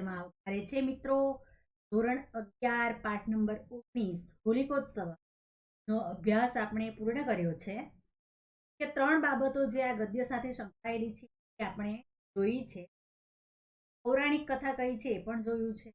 આવકારે છે મિત્રો. ધોરણ અગિયાર, પાઠ નંબર ઓગણીસ, હોલિકોત્સવ નો અભ્યાસ આપણે પૂર્ણ કર્યો છે. કે ત્રણ બાબતો જે આ ગદ્ય સાથે સંકળાયેલી છે એ આપણે જોઈ છે. પૌરાણિક કથા કઈ છે એ પણ જોયું છે.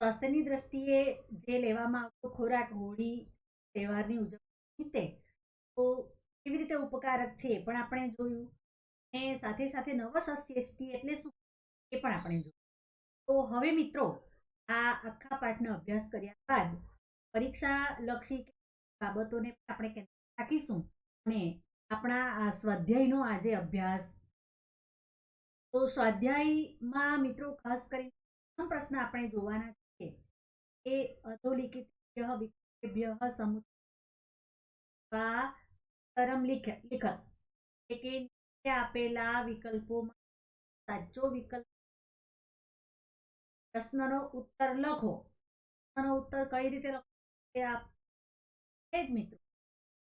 સ્વાસ્થ્યની દ્રષ્ટિએ જે લેવામાં આવતો ખોરાક, હોળી, તહેવારની ઉજવણી નિમિત્તે તો કેવી રીતે ઉપકારક છે એ પણ આપણે જોયું. અને સાથે સાથે નવષષ્ઠી એટલે શું એ પણ આપણે જોયું. તો હવે મિત્રો, આ આખા પાઠનો અભ્યાસ કર્યા બાદ પરીક્ષા લક્ષી બાબતોને આપણે રાખીશું અને આપણા આ સ્વાધ્યાયનો આજે અભ્યાસ. તો સ્વાધ્યાયમાં મિત્રો ખાસ કરીને પ્રથમ પ્રશ્ન આપણે જોવાના છે એ અધોલિખિત તરમ લિખત એટલે કે આપેલા વિકલ્પોમાં સાચો વિકલ્પ પ્રશ્નનો ઉત્તર લખો. પ્રશ્નનો ઉત્તર કઈ રીતે લખો? એ આપ જ મિત્રો.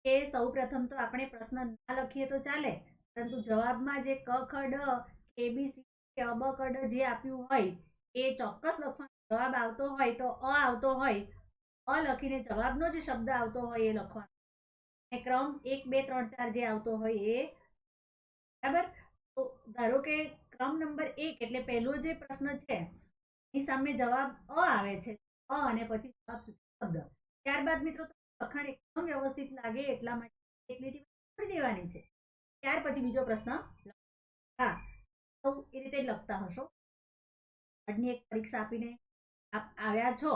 કે સૌ પ્રથમ તો આપણે પ્રશ્ન ના લખીએ તો ચાલે, પરંતુ જવાબમાં જે ક, ખ, ડ એબીસી કે અબ ક, ડ જે આપ્યું હોય, એ ચોક્કસ લખવાનો જવાબ આવતો હોય તો અ આવતો હોય. અ લખીને જવાબનો જે શબ્દ આવતો હોય એ લખવાનો. અને ક્રમ એક, બે, ત્રણ, ચાર જે આવતો હોય એ બરાબર? તો ધારો કે ક્રમ નંબર એક એટલે પહેલો જે પ્રશ્ન છે એની સામે જવાબ અ આવે છે. અ અને પછી જવાબ શબ્દ. ત્યારબાદ મિત્રો લખાણ એકદમ વ્યવસ્થિત લાગે એટલા માટે એક લીટી છોડી દેવાની છે. ત્યાર પછી બીજો પ્રશ્ન હા, સૌ એ રીતે લખતા હશો. આજની એક પરીક્ષા આપીને આપ આવ્યા છો.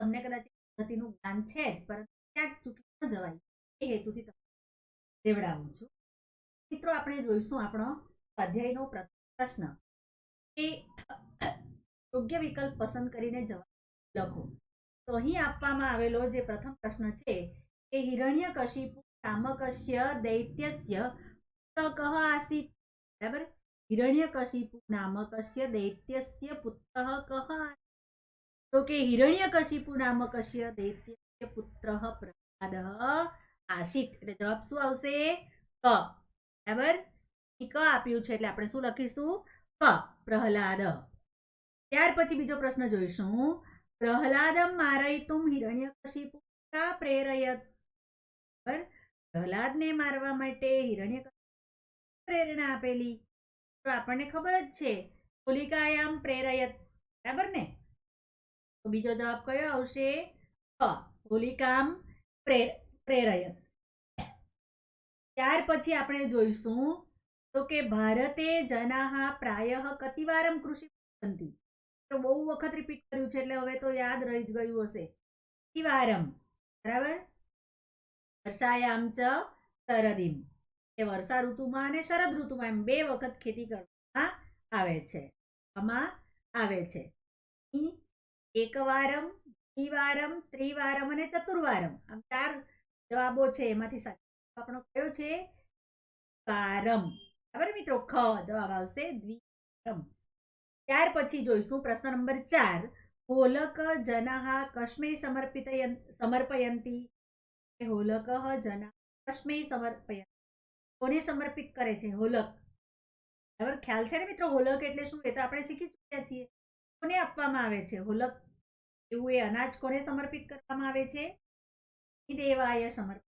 તમને કદાચ પદ્ધતિનું જ્ઞાન છે જ, પરંતુ ક્યાંક ચૂકી ન જવાય. એ હેતુથી તમને દેવડાવું છું. મિત્રો, આપણે જોઈશું આપણો સ્વાધ્યાયનો પ્રશ્ન. એ યોગ્ય વિકલ્પ પસંદ કરીને જવાબ લખો. તો અહીં આપવામાં આવેલો જે પ્રથમ પ્રશ્ન છે એ હિરણ્યકશિપુ સામકશ્ય દૈત્યસ્ય પુત્ર આસીત બરાબર? હિરણ્યકશિપુ નામકશ્ય દૈત્યસ્ય પુત્ર કહ તો કે હિરણ્યકશિપુ નામકશ્ય દૈત્યસ્ય પુત્ર પ્રહલાદ આસીત એટલે જવાબ શું આવશે? ક. બરાબર? ક આપ્યું છે એટલે આપણે શું લખીશું? ક. પ્રહલાદ. ત્યાર પછી બીજો પ્રશ્ન જોઈશું. પ્રહલાદમ મારયતુમ હિરણ્યકશિપુ કા પ્રેરયત. પ્રહલાદને મારવા માટે હિરણ્ય પ્રેરણા આપેલી. તો આપણને ખબર જ છે હોલિકાયામ પ્રેરયત. બરાબર ને? તો બીજો જવાબ કયો આવશે? હોલિકામ પ્રે, પ્રેરયત. ત્યાર પછી આપણે જોઈશું, તો કે ભારતે જનાહા પ્રાય કતિવારમ કૃષિ તો બહુ વખત રિપીટ કર્યું છે એટલે હવે તો યાદ રહી ગયું હશે. શિવારમ બરાબર? વર્ષાયામ ચ શરદીમ. એ વર્ષા ઋતુમાં અને શરદ ઋતુમાં એમ બે વખત ખેતી કરવામાં આવે છે. આમાં આવે છે. એકવારમ દ્વિવારમ ત્રિવારમ અને ચતુર્વારમ આમ ચાર જવાબો છે એમાંથી સાચો આપણો કયો છે? વારમ બરાબર મિત્રો? ખ જવાબ આવશે દ્વિવારમ ત્યાર પછી જોઈશું પ્રશ્ન નંબર ચાર. હોલક જનાહા કશ્મે સમર્પિત સમર્પયંતી. હોલક જના કશ્મે સમર્પય કોને સમર્પિત કરે છે? હોલક. બરાબર? ખ્યાલ છે ને મિત્રો? હોલક એટલે શું? એ તો આપણે શીખી ચૂક્યા છીએ. કોને આપવામાં આવે છે? હોલક. એવું એ અનાજ કોને સમર્પિત કરવામાં આવે છે? દેવાય સમર્પિત.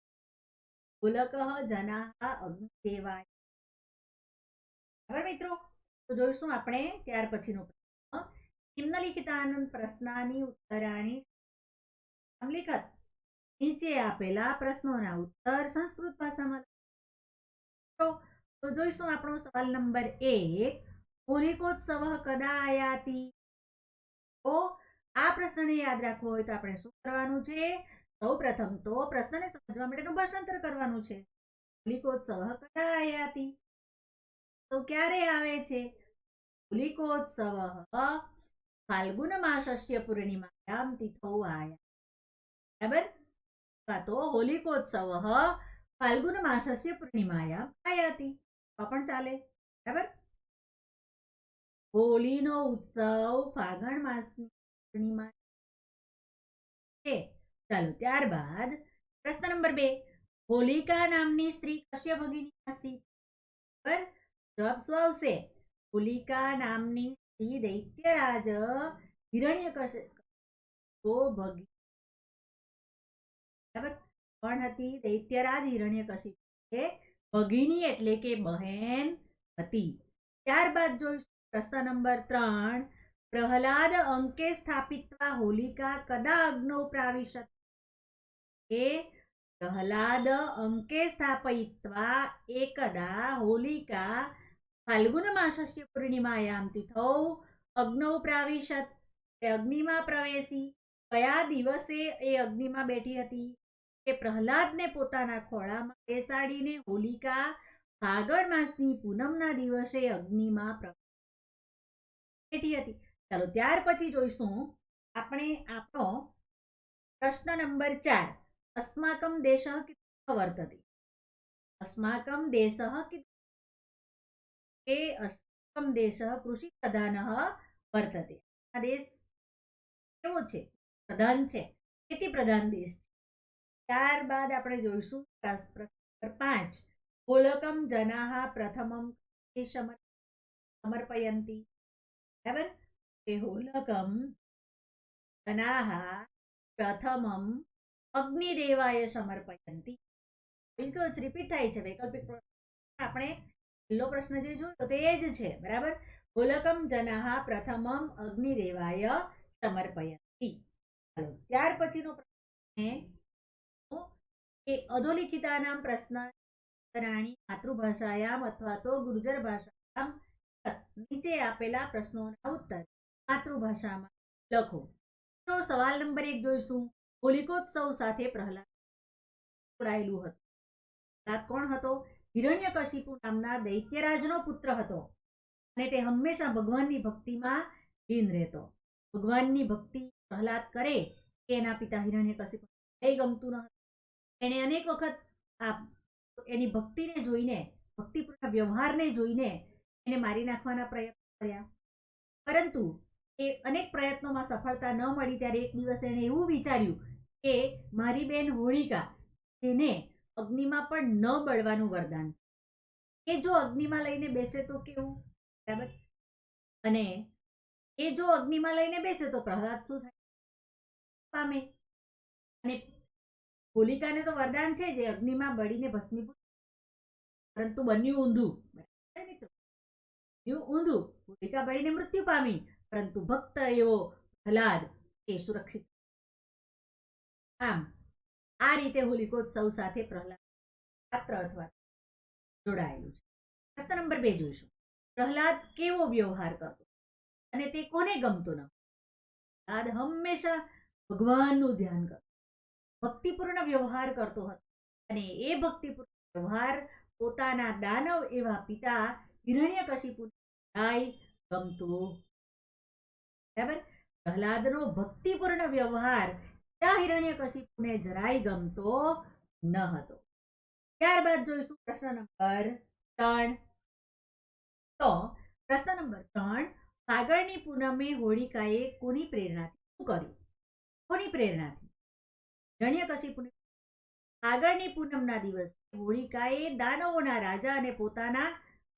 હોલક જનાહા અગ્નિદેવાય. બરાબર મિત્રો? તો જોઈશું આપણે ત્યાર પછીનો પ્રશ્ન. નિમ્નલિખિતાનંદ પ્રશ્નાની ઉત્તરાણી લિખત નીચે આપેલા પ્રશ્નોના ઉત્તર સંસ્કૃત ભાષામાં તો જોઈશું આપણો સવાલ નંબર એક. હોલિકોત્સવ કદા આયાતી? તો આ પ્રશ્નને યાદ રાખવો હોય તો આપણે શું કરવાનું છે? સૌ પ્રથમ તો પ્રશ્નને સમજવા માટેનું ભાષાંતર કરવાનું છે. હોલિકોત્સવ કદા આયાતી? તો ક્યારે આવે છે? માસસ્ય પૂર્ણિમાયામ તિથૌ આયા બરાબર અથવા તો હોલિકોત્સવ ફાલ્ગુન માસસ્ય પૂર્ણિમાયામ આયાતિ તો પણ ચાલે બરાબર ઉત્સવ ફાગણ માસની પૂર્ણિમા ચાલો ત્યારબાદ પ્રશ્ન નંબર બે હોલિકા નામની સ્ત્રી કશ્ય ભગીની હતી બરાબર જવાબ શું આવશે હોલિકા નામની હતી દૈત્યરાજ હિરણ્યકશિપુ ભગી બરાબર? કોણ હતી? દૈત્યરાજ હિરણ્યકશિપુ ભગીની એટલે કે બહેન હતી. ત્યારબાદ જોઈશું પ્રશ્ન નંબર ત્રણ, પ્રહલાદ અંકે સ્થાપિત હોલિકા કદા અગ્નૌ પ્રાવિશત એ પ્રહલાદ અંકે સ્થાપિત એકદા હોલિકા ફાલ્ગુનમાસસ્ય પૂર્ણિમાયામ તિથૌ અગ્નૌ પ્રાવિશત એ અગ્નિમાં પ્રવેશી કયા દિવસે એ અગ્નિમાં બેઠી હતી કે પ્રહલાદને પોતાના ખોળામાં બેસાડીને હોલિકા ફાગણ માસની પૂનમના દિવસે અગ્નિમાં પ્રવેશ બેઠી હતી ચાલો ત્યાર પછી જોઈશું આપણે આપણો પ્રશ્ન નંબર ચાર અસ્માકમ દેશ વર્તતે અસ્માકમ દેશ કે અસ્માકમ દેશ કૃષિપ્રધાન વર્તતે આ કેવો છે પ્રધાન છે ખેતી પ્રધાન દેશ છે ત્યારબાદ આપણે જોઈશું પાંચ ગોલકમ જનાહ પ્રથમમ સમર સમર્પયંતી બરાબર એ હોલકમ જનાહ પ્રથમમ અગ્નિદેવાય સમર્પયંતી બિલકુલ રિપીટ થાય છે વૈકલ્પિક આપણે છેલ્લો પ્રશ્ન જે જોયો એ જ છે, બરાબર? હોલકમ જનાહ પ્રથમમ અગ્નિદેવાય સમર્પયંતી. ચાલો, ત્યાર પછીનો પ્રશ્ન એ અધોલિખિતાનામ પ્રશ્ન રાણી માતૃભાષાયામ અથવા તો ગુર્જર ભાષાયામ નીચે આપેલા પ્રશ્નોના ઉત્તર માતૃભાષામાં લખો. તો સવાલ નંબર એક જોઈશું. હોલિકોત્સવ સાથે પ્રહલાદ જોડાયેલું હતું. પ્રહલાદ કોણ હતો? હિરણ્યકશિપુ નામના દૈત્યરાજનો પુત્ર હતો અને તે હંમેશા ભગવાનની ભક્તિમાં લીન રહેતો. ભગવાનની ભક્તિ પ્રહલાદ કરે કે એના પિતા હિરણ્યકશિપુ એ ગમતું ન હતું. એણે અનેક વખત આ એની ભક્તિને જોઈને, ભક્તિપૂર્ણ વ્યવહારને જોઈને એને મારી નાખવાના પ્રયત્ન કર્યા. પરંતુ એ અનેક પ્રયત્નોમાં સફળતા ન મળી ત્યારે એક દિવસ એણે એવું વિચાર્યું કે મારી બેન હોળિકા જેને અગ્નિમાં પણ ન બળવાનું વરદાન છે. એ જો અગ્નિમાં લઈને બેસે તો કેવું? બરાબર? અને એ જો અગ્નિમાં લઈને બેસે તો પ્રહલાદ શું થાય? પામે. અને હોલિકાને તો વરદાન છે જે અગ્નિમાં બળીને ભસ્મીભૂત પરંતુ બન્યું ઊંધું. મિત્રો? બન્યું ઊંધું. હોલિકા બળીને મૃત્યુ પામી. પરંતુ ભક્ત એવો પ્રહલાદ એ સુરક્ષિત આમ આ રીતે હોલિકોત્સવ સાથે પ્રહલાદ પાત્ર અથવા જોડાયેલું છે. પ્રશ્ન નંબર બે જોઈશું. પ્રહલાદ કેવો વ્યવહાર કરતો અને તે કોને ગમતો ન પ્રહલાદ હંમેશા ભગવાનનું ધ્યાન કરતો ભક્તિપૂર્ણ વ્યવહાર કરતો હતો અને એ ભક્તિપૂર્ણ વ્યવહાર પોતાના દાનવ એવા પિતા હિરણ્યકશિપુ ગમતો બરાબર? પ્રહલાદનો ભક્તિપૂર્ણ વ્યવહાર પિતા હિરણ્યકશિપુને જરાય ગમતો ન હતો. ત્યારબાદ જોઈશું પ્રશ્ન નંબર ત્રણ. તો પ્રશ્ન નંબર ત્રણ ફાગણની પૂનમે હોળિકાએ કોની પ્રેરણાથી શું કર્યું? કોની પ્રેરણાથી હિરણ્યકશિપુને આગળની પૂનમના દિવસે હોળિકાએ દાનવોના રાજા અને પોતાના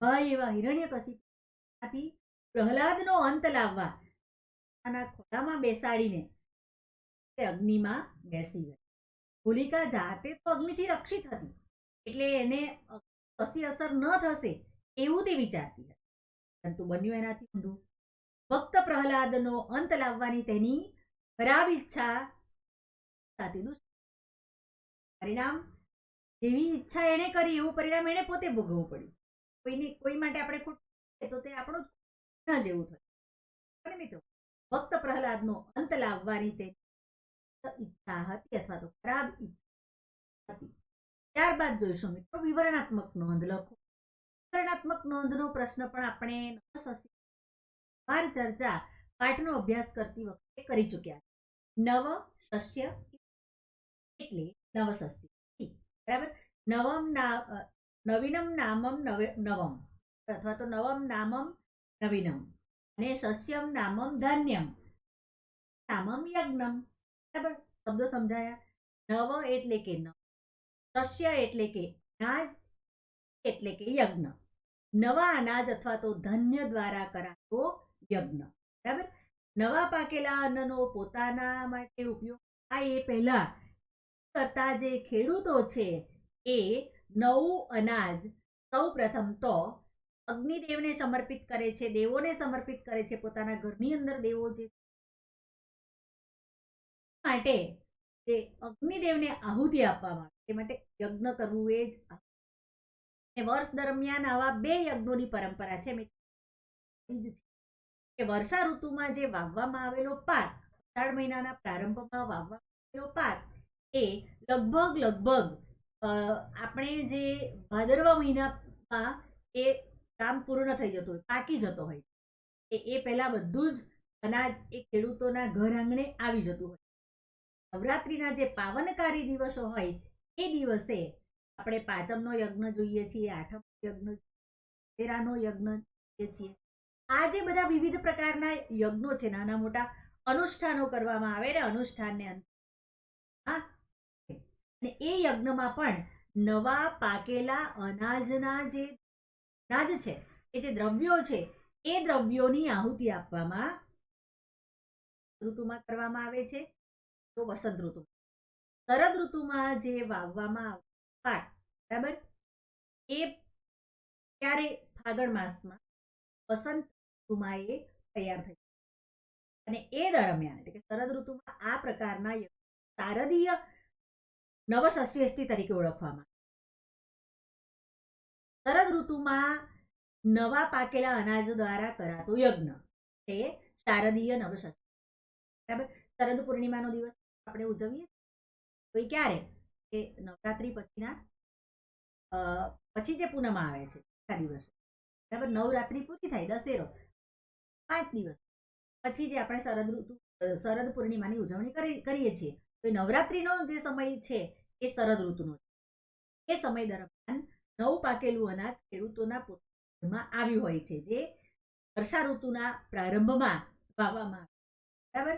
ભાઈ એવા હિરણ્યકશિપુમાંથી પ્રહલાદનો અંત લાવવા પોતાના ખોળામાં બેસાડીને અગ્નિમાં બેસી ગઈ. હોલિકા જાતે તો અગ્નિથી રક્ષિત હતી, એટલે એને કશી અસર ન થશે એવું તે વિચારતી હતી. પરંતુ બન્યું એનાથી ઊંધું. ભક્ત પ્રહલાદનો અંત લાવવાની તેની ખરાબ ઈચ્છા સાથે પરિણામ, જેવી ઈચ્છા એણે કરી એવું પરિણામ એણે પોતે ભોગવવું પડ્યું. કોઈને, કોઈ માટે આપણે ખોટું તો તે આપણું ન જેવું થયું મિત્રો, ભક્ત પ્રહલાદનો અંત લાવવાની તે ઈચ્છા હતી અથવા તો ખરાબ ઈચ્છા હતી. ત્યારબાદ જોઈશું મિત્રો વિવરણાત્મક નોંધ લખો. વિવરણાત્મક નોંધનો પ્રશ્ન પણ આપણે વાર ચર્ચા પાઠનો અભ્યાસ કરતી વખતે કરી ચૂક્યા નવ શસ્ય એટલે નવસસ્ય બરાબર? નવમ ના નવીનમ નામમ નવે નવમ. અથવા તો નવમ નામમ નવીનમ. અને સસ્યમ નામમ ધાન્યમ. નામમ યજ્ઞમ. બરાબર? શબ્દો સમજાયા? નવ એટલે કે નવ. સસ્ય એટલે કે અનાજ એટલે કે યજ્ઞ. નવા અનાજ અથવા તો ધન્ય દ્વારા કરાતો યજ્ઞ. બરાબર? નવા પાકેલા અન્નનો પોતાના માટે ઉપયોગ થાય એ પહેલા કરતા જે ખેડૂતો છે એ નવું અનાજ સૌ પ્રથમ તો અગ્નિદેવને સમર્પિત કરે છે, દેવોને સમર્પિત કરે છે, પોતાના ઘરની અંદર દેવો જે માટે જે અગ્નિદેવને આહુતિ આપવામાં આવે, તે માટે યજ્ઞ કરવું એ જ. વર્ષ દરમિયાન આવા બે યજ્ઞોની પરંપરા છે કે વર્ષા ઋતુમાં જે વાવવામાં આવેલો પાક અષાઢ મહિનાના પ્રારંભમાં વાવવામાં આવેલો પાક એ લગભગ લગભગ આપણે જે ભાદરવા મહિનામાં એ કામ પૂર્ણ થઈ જતું હોય, પાકી જતો હોય. એ પહેલા બધું જ અનાજ એ ખેડૂતોના ઘર આંગણે આવી જતું હોય. નવરાત્રિના જે પાવનકારી દિવસો હોય, એ દિવસે આપણે પાંચમનો યજ્ઞ જોઈએ છીએ, આઠમનો યજ્ઞ તેરાનો યજ્ઞ જોઈએ છીએ. આ જે બધા વિવિધ પ્રકારના યજ્ઞો છે, નાના મોટા અનુષ્ઠાનો કરવામાં આવે ને અનુષ્ઠાનને હા. અને એ યજ્ઞમાં પણ નવા પાકેલા અનાજના જે અનાજ છે, એ જે દ્રવ્યો છે, એ દ્રવ્યોની આહુતિ આપવામાં ઋતુમાં કરવામાં આવે છે. તો વસંત ઋતુ. શરદ ઋતુમાં જે વાવવામાં આવે પાક બરાબર? એ ત્યારે ફાગણ માસમાં વસંત ઋતુમાં એ તૈયાર થઈ અને એ દરમિયાન એટલે કે શરદ ઋતુમાં આ પ્રકારના શારદીય નવસસ્યેષ્ટિ તરીકે ઓળખવામાં. શરદ ઋતુમાં નવા પાકેલા અનાજ દ્વારા કરાતો યજ્ઞ, તે શારદીય નવસસ્ય બરાબર? શરદ પૂર્ણિમાનો દિવસ આપણે ઉજવીએ? તો એ ક્યારે? કે નવરાત્રી પછીના પછી જે પૂનમ આવે છે આ દિવસ. બરાબર? નવરાત્રી પૂરી થાય, દશેરો. પાંચ દિવસ. પછી જે આપણે શરદ ઋતુ શરદ પૂર્ણિમાની ઉજવણી કરી, કરીએ છીએ, તો નવરાત્રીનો જે સમય છે, એ શરદ ઋતુનો છે. એ સમય દરમિયાન નવું પાકેલું અનાજ ખેડૂતોના પોતામાં આવ્યું હોય છે, જે વર્ષા ઋતુના પ્રારંભમાં વાવવામાં આવે બરાબર?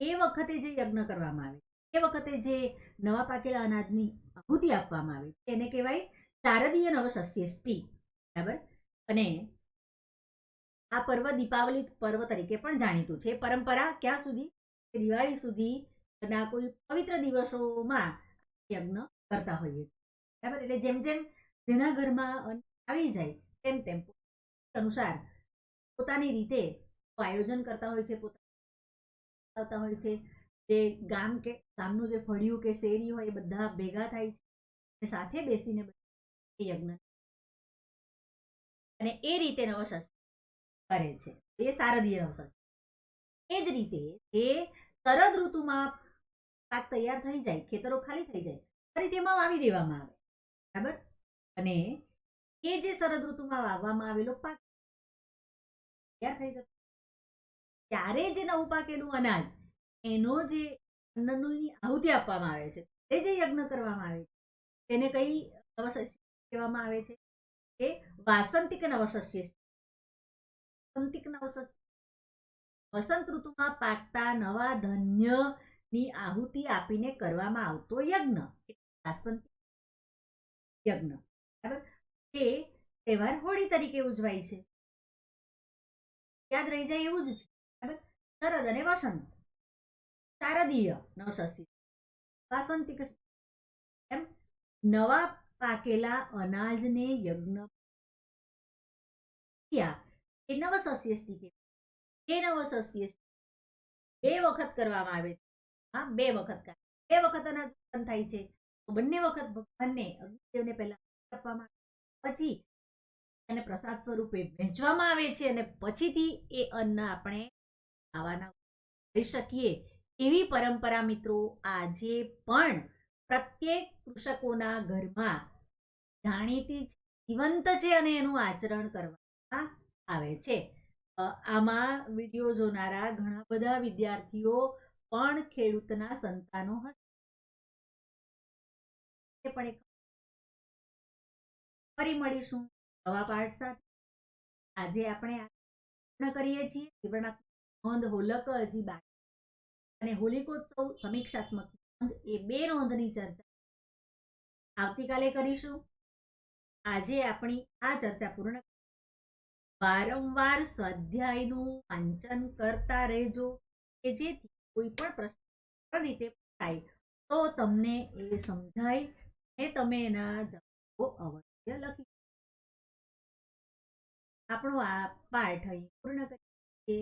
એ વખતે જે યજ્ઞ કરવામાં આવે, એ વખતે જે નવા પાકેલા અનાજની આહુતિ આપવામાં આવે, તેને કહેવાય શારદીય નવસસ્યેષ્ટિ બરાબર? અને આ પર્વ દીપાવલી પર્વ તરીકે પણ જાણીતું છે. પરંપરા ક્યાં સુધી? દિવાળી સુધી ના કોઈ પવિત્ર દિવસોમાં યજ્ઞ કરતા હોઈએ બરાબર? એટલે જેમ જેમ જેના ઘરમાં આવી જાય, તેમ તેમ અનુસાર પોતાની રીતે આયોજન કરતા હોય છે, પોતા આવતા હોય છે. જે ગામ કે ગામનું જે ફળિયું કે શેરી હોય એ બધા ભેગા થાય છે અને સાથે બેસીને એ યજ્ઞ અને એ રીતે નવસસ કરે છે. એ શારદીય નવસસ એ જ રીતે જે શરદ ઋતુમાં પાક તૈયાર થઈ જાય, ખેતરો ખાલી થઈ જાય, ફરી તેમાં વાવી દેવામાં આવે. બરાબર? અને એ જે શરદ ઋતુમાં વાવવામાં આવેલો પાક તૈયાર થઈ જતો ત્યારે જે નવું પાકેલું અનાજ એનો જે અન્નની આહુતિ આપવામાં આવે છે તે જે યજ્ઞ કરવામાં આવે છે તેને કઈ નવશસ્ય કહેવામાં આવે છે? કે વાસંતિક નવશસ્ય વાસંતિક નવશસ્ય વસંત ઋતુમાં પાકતા નવા ધન્યની આહુતિ આપીને કરવામાં આવતો યજ્ઞ. યજ્ઞ. બરાબર? તે તહેવાર હોળી તરીકે ઉજવાય છે. યાદ રહી જાય એવું જ છે. શરદ અને વસંત શારદીય નવસસ્ય વાસંતિક એમ નવા પાકેલા અનાજને યજ્ઞ એ નવસસ્યેષ્ટિ કે એ નવસસ્યેષ્ટિ બે વખત કરવામાં આવે છે. હા, બે વખત બે વખત અનાજ થાય છે. બંને વખત ભગવાનને અગ્નિદેવને પહેલા આપવામાં પછી એને પ્રસાદ સ્વરૂપે વહેંચવામાં આવે છે અને પછીથી એ અન્ન આપણે ખાવાના કરી શકીએ એવી પરંપરા મિત્રો આજે પણ પ્રત્યેક કૃષકોના ઘરમાં જાણીતી જીવંત છે અને એનું આચરણ કરવામાં આવે છે. આમાં વીડિયો જોનારા ઘણા બધા વિદ્યાર્થીઓ પણ ખેડૂતના સંતાનો હશે. પણ ફરી મળીશું નવા પાઠ સાથે. આજે આપણે પૂર્ણ કરીએ છીએ. વિવરણાત્મક નોંધ હોલક હજી બાકી અને હોલિકોત્સવ સમીક્ષાત્મક નોંધ એ બે નોંધની ચર્ચા આવતીકાલે કરીશું. આજે આપણી આ ચર્ચા પૂર્ણ વારંવાર સ્વાધ્યાયનું વાંચન કરતા રહેજો, કે જેથી કોઈ પણ પ્રશ્ન રીતે થાય તો તમને એ સમજાય અને તમે એના જવાબો અવશ્ય લખી આપણો આ પાઠ અહીં પૂર્ણ કરીએ.